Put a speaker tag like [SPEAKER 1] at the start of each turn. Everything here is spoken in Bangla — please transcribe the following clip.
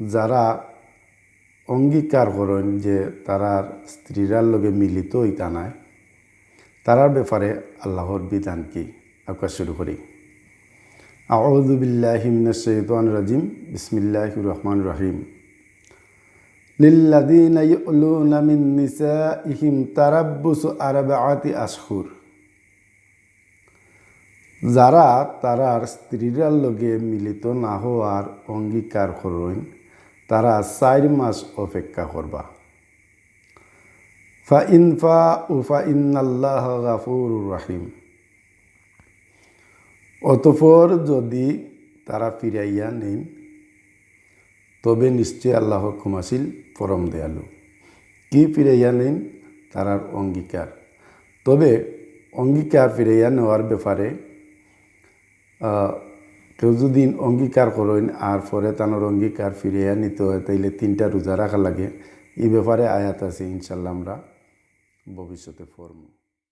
[SPEAKER 1] যারা অঙ্গীকার করেন যে তারার স্ত্রীরার লগে মিলিত নাই, তারার ব্যাপারে আল্লাহর বিধান কি? আকাশ শুরু করি। আউযু বিল্লাহি মিনাশ শাইতানির রাজিম। বিসমিল্লাহির রহমানির রহিম। লিল্লাযীনা ইউলুনা মিন নিসাইহিম তারাব্বুসু আরবাআতি আশহুর। যারা তারার স্ত্রীরার লগে মিলিত না হওয়ার অঙ্গীকার করেন তারা চার মাস অপেক্ষা করবা। ফা ইনফা উফা ইন্নাল্লাহ গাফুর রাহিম। অতপর যদি তারা ফিরাইয়া নেন তবে নিশ্চয় আল্লাহ ক্ষমাশীল পরম দয়ালু। কি ফিরাইয়া নেন তারার অঙ্গীকার। তবে অঙ্গীকার ফিরাইয়া নেওয়ার ব্যাপারে কেউ যদি অঙ্গীকার করেন আর পরে তানোর অঙ্গীকার ফিরিয়ে নিতে হয়, তাইলে তিনটা রোজা রাখা লাগে। এই ব্যাপারে আয়াত আছে ইনশাল্লাহ আমরা ভবিষ্যতে পড়ব